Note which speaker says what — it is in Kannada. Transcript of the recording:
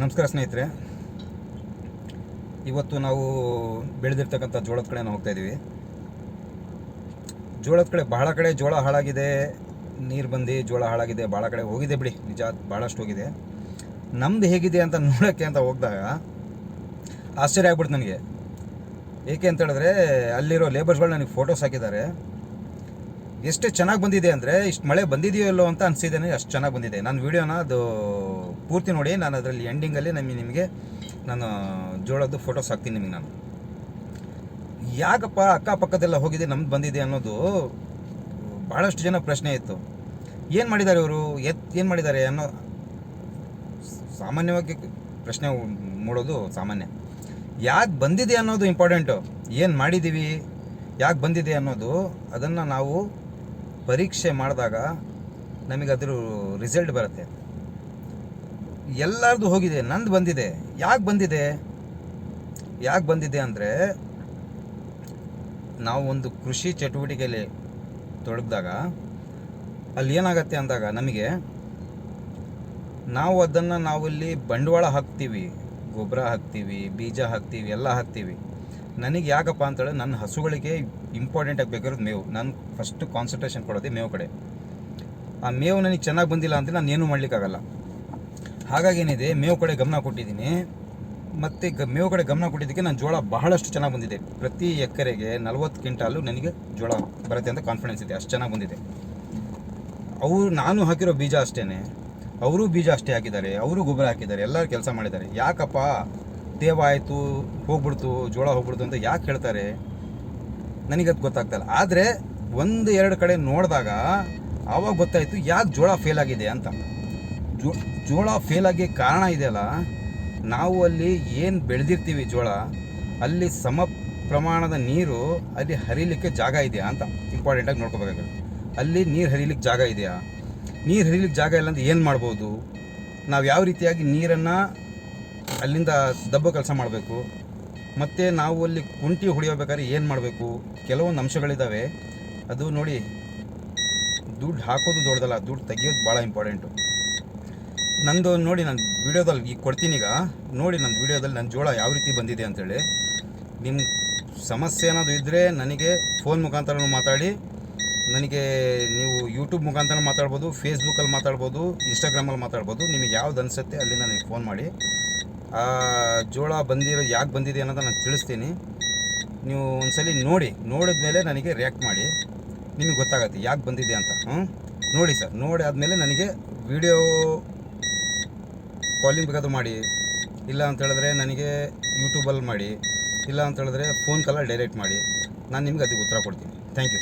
Speaker 1: ನಮಸ್ಕಾರ ಸ್ನೇಹಿತರೆ. ಇವತ್ತು ನಾವು ಬೆಳೆದಿರ್ತಕ್ಕಂಥ ಜೋಳದ ಕಡೆ ನಾವು ಹೋಗ್ತಾ ಇದ್ದೀವಿ. ಜೋಳದ ಕಡೆ ಬಹಳ ಕಡೆ ಜೋಳ ಹಾಳಾಗಿದೆ. ನೀರು ಬಂದು ಜೋಳ ಹಾಳಾಗಿದೆ. ಭಾಳ ಕಡೆ ಹೋಗಿದೆ ಬಿಡಿ. ನಿಜ ಭಾಳಷ್ಟು ಹೋಗಿದೆ. ನಮ್ದು ಹೇಗಿದೆ ಅಂತ ನೋಡೋಕ್ಕೆ ಅಂತ ಹೋಗಿದಾಗ ಆಶ್ಚರ್ಯ ಆಗ್ಬಿಡ್ತು ನನಗೆ. ಏಕೆ ಅಂತ ಹೇಳಿದ್ರೆ ಅಲ್ಲಿರೋ ಲೇಬರ್ಸ್ಗಳು ನನಗೆ ಫೋಟೋಸ್ ಹಾಕಿದ್ದಾರೆ. ಎಷ್ಟು ಚೆನ್ನಾಗಿ ಬಂದಿದೆ ಅಂದರೆ ಇಷ್ಟು ಮಳೆ ಬಂದಿದೆಯೋ ಇಲ್ಲೋ ಅಂತ ಅನಿಸಿದ್ದೇನೆ ಅಷ್ಟು ಚೆನ್ನಾಗಿ ಬಂದಿದೆ. ನಾನು ವೀಡಿಯೋನ ಅದು ಪೂರ್ತಿ ನೋಡಿ, ನಾನು ಅದರಲ್ಲಿ ಎಂಡಿಂಗಲ್ಲಿ ನಮಗೆ ನಿಮಗೆ ನಾನು ಜೋಳದ್ದು ಫೋಟೋಸ್ ಹಾಕ್ತೀನಿ ನಿಮಗೆ ನಾನು. ಯಾಕಪ್ಪ ಅಕ್ಕಪಕ್ಕದೆಲ್ಲ ಹೋಗಿದೆ, ನಮ್ದು ಬಂದಿದೆ ಅನ್ನೋದು ಭಾಳಷ್ಟು ಜನ ಪ್ರಶ್ನೆ ಇತ್ತು. ಏನು ಮಾಡಿದ್ದಾರೆ ಇವರು ಎತ್ ಏನು ಮಾಡಿದ್ದಾರೆ ಅನ್ನೋ ಸಾಮಾನ್ಯವಾಗಿ ಪ್ರಶ್ನೆ ಮೂಡೋದು ಸಾಮಾನ್ಯ. ಯಾಕೆ ಬಂದಿದೆ ಅನ್ನೋದು ಇಂಪಾರ್ಟೆಂಟು ಏನು ಮಾಡಿದ್ದೀವಿ ಯಾಕೆ ಬಂದಿದೆ ಅನ್ನೋದು, ಅದನ್ನು ನಾವು ಪರೀಕ್ಷೆ ಮಾಡಿದಾಗ ನಮಗೆ ಅದರ ರಿಸಲ್ಟ್ ಬರುತ್ತೆ. ಎಲ್ಲರದು ಹೋಗಿದೆ, ನಂದು ಬಂದಿದೆ, ಯಾಕೆ ಬಂದಿದೆ? ಯಾಕೆ ಬಂದಿದೆ ಅಂದರೆ ನಾವು ಒಂದು ಕೃಷಿ ಚಟುವಟಿಕೆಯಲ್ಲಿ ತೊಡಗಿದಾಗ ಅಲ್ಲಿ ಏನಾಗತ್ತೆ ಅಂದಾಗ ನಮಗೆ ನಾವು ಅದನ್ನು ನಾವಲ್ಲಿ ಬಂಡವಾಳ ಹಾಕ್ತೀವಿ, ಗೊಬ್ಬರ ಹಾಕ್ತೀವಿ, ಬೀಜ ಹಾಕ್ತೀವಿ, ಎಲ್ಲ ಹಾಕ್ತೀವಿ. ನನಗೆ ಯಾಕಪ್ಪ ಅಂತೇಳಿ ನನ್ನ ಹಸುಗಳಿಗೆ ಇಂಪಾರ್ಟೆಂಟ್ ಆಗಿ ಬೇಕಾಗಿರೋದು ಮೇವು. ನಾನು ಫಸ್ಟ್ ಕಾನ್ಸಂಟ್ರೇಷನ್ ಕೊಡೋದೇ ಮೇವು ಕಡೆ. ಆ ಮೇವು ನನಗೆ ಚೆನ್ನಾಗಿ ಬಂದಿಲ್ಲ ಅಂತ ನಾನು ಏನೂ ಮಾಡಲಿಕ್ಕಾಗಲ್ಲ. ಹಾಗಾಗಿ ಏನಿದೆ, ಮೇವು ಕಡೆ ಗಮನ ಕೊಟ್ಟಿದ್ದೀನಿ. ಮತ್ತು ಗ, ಮೇವು ಕಡೆ ಗಮನ ಕೊಟ್ಟಿದ್ದಕ್ಕೆ ನಾನು ಜೋಳ ಬಹಳಷ್ಟು ಚೆನ್ನಾಗಿ ಬಂದಿದೆ. ಪ್ರತಿ ಎಕರೆಗೆ ನಲ್ವತ್ತು ಕ್ವಿಂಟಾಲು ನನಗೆ ಜೋಳ ಬರುತ್ತೆ ಅಂತ ಕಾನ್ಫಿಡೆನ್ಸ್ ಇದೆ. ಅಷ್ಟು ಚೆನ್ನಾಗಿ ಬಂದಿದೆ. ಅವರು, ನಾನು ಹಾಕಿರೋ ಬೀಜ ಅಷ್ಟೇ ಅವರು ಬೀಜ ಅಷ್ಟೇ ಹಾಕಿದ್ದಾರೆ. ಅವರು ಗೊಬ್ಬರ ಹಾಕಿದ್ದಾರೆ. ಎಲ್ಲರೂ ಕೆಲಸ ಮಾಡಿದ್ದಾರೆ. ಯಾಕಪ್ಪ? ತೇವ ಆಯಿತು, ಹೋಗ್ಬಿಡ್ತು, ಜೋಳ ಹೋಗ್ಬಿಡ್ತು ಅಂತ ಯಾಕೆ ಹೇಳ್ತಾರೆ? ನನಗದು ಗೊತ್ತಾಗ್ತಾಯಿಲ್ಲ ಆದರೆ ಒಂದು ಎರಡು ಕಡೆ ನೋಡಿದಾಗ ಆವಾಗ ಗೊತ್ತಾಯಿತು ಯಾಕೆ ಜೋಳ ಫೇಲ್ ಆಗಿದೆ ಅಂತ. ಜೋ, ಜೋಳ ಫೇಲ್ ಆಗಿ ಕಾರಣ ಇದೆಯಲ್ಲ, ನಾವು ಅಲ್ಲಿ ಏನು ಬೆಳೆದಿರ್ತೀವಿ ಜೋಳ, ಅಲ್ಲಿ ಸಮ ಪ್ರಮಾಣದ ನೀರು ಅಲ್ಲಿ ಹರಿಲಿಕ್ಕೆ ಜಾಗ ಇದೆಯಾ ಅಂತ ಇಂಪಾರ್ಟೆಂಟಾಗಿ ನೋಡ್ಕೋಬೇಕಾಗುತ್ತೆ ಅಲ್ಲಿ ನೀರು ಹರಿಲಿಕ್ಕೆ ಜಾಗ ಇದೆಯಾ? ನೀರು ಹರಿಲಿಕ್ಕೆ ಜಾಗ ಇಲ್ಲ ಅಂತ ಏನು ಮಾಡ್ಬೋದು? ನಾವು ಯಾವ ರೀತಿಯಾಗಿ ನೀರನ್ನು ಅಲ್ಲಿಂದ ದಬ್ಬ ಕೆಲಸ ಮಾಡಬೇಕು. ಮತ್ತು ನಾವು ಅಲ್ಲಿ ಕುಂಟಿ ಹೊಡಿಯೋಬೇಕಾದ್ರೆ ಏನು ಮಾಡಬೇಕು? ಕೆಲವೊಂದು ಅಂಶಗಳಿದ್ದಾವೆ ಅದು ನೋಡಿ, ದುಡ್ಡು ಹಾಕೋದು ದೊಡ್ಡದಲ್ಲ, ದುಡ್ಡು ತೆಗಿಯೋದು ಭಾಳ ಇಂಪಾರ್ಟೆಂಟು ನಂದು ನೋಡಿ, ನಾನು ವೀಡಿಯೋದಲ್ಲಿ ಈಗ ಕೊಡ್ತೀನಿ ಈಗ. ನೋಡಿ ನನ್ನ ವೀಡಿಯೋದಲ್ಲಿ ನನ್ನ ಜೋಳ ಯಾವ ರೀತಿ ಬಂದಿದೆ ಅಂತೇಳಿ. ನಿಮ್ಮ ಸಮಸ್ಯೆ ಏನಾದರೂ ಇದ್ದರೆ ನನಗೆ ಫೋನ್ ಮುಖಾಂತರನೂ ಮಾತಾಡಿ. ನನಗೆ ನೀವು ಯೂಟ್ಯೂಬ್ ಮುಖಾಂತರ ಮಾತಾಡ್ಬೋದು ಫೇಸ್ಬುಕ್ಕಲ್ಲಿ ಮಾತಾಡ್ಬೋದು ಇನ್ಸ್ಟಾಗ್ರಾಮಲ್ಲಿ ಮಾತಾಡ್ಬೋದು. ನಿಮಗೆ ಯಾವ್ದು ಅನಿಸುತ್ತೆ ಅಲ್ಲಿ ನನಗೆ ಫೋನ್ ಮಾಡಿ. ಆ ಜೋಳ ಬಂದಿರೋ ಯಾಕೆ ಬಂದಿದೆ ಅನ್ನೋದನ್ನ ನಾನು ತಿಳಿಸ್ತೀನಿ. ನೀವು ಒಂದ್ಸಲಿ ನೋಡಿ, ನೋಡಿದ ಮೇಲೆ ನನಗೆ ರಿಯಾಕ್ಟ್ ಮಾಡಿ. ನಿಮಗೆ ಗೊತ್ತಾಗತ್ತೆ ಯಾಕೆ ಬಂದಿದೆ ಅಂತ. ಹ್ಞೂ ನೋಡಿ ಸರ್ ನೋಡಿ ಆದಮೇಲೆ ನನಗೆ ವಿಡಿಯೋ ಕಾಲಿಂಗ್ ಬೇಕಾದ್ರೂ ಮಾಡಿ. ಇಲ್ಲ ಅಂತ ಹೇಳಿದ್ರೆ ನನಗೆ ಯೂಟ್ಯೂಬಲ್ಲಿ ಮಾಡಿ. ಇಲ್ಲ ಅಂತ ಹೇಳಿದ್ರೆ ಫೋನ್ ಕಾಲಲ್ಲಿ ಡೈರೆಕ್ಟ್ ಮಾಡಿ. ನಾನು ನಿಮ್ಗೆ ಅದಕ್ಕೆ ಉತ್ತರ ಕೊಡ್ತೀನಿ. Thank you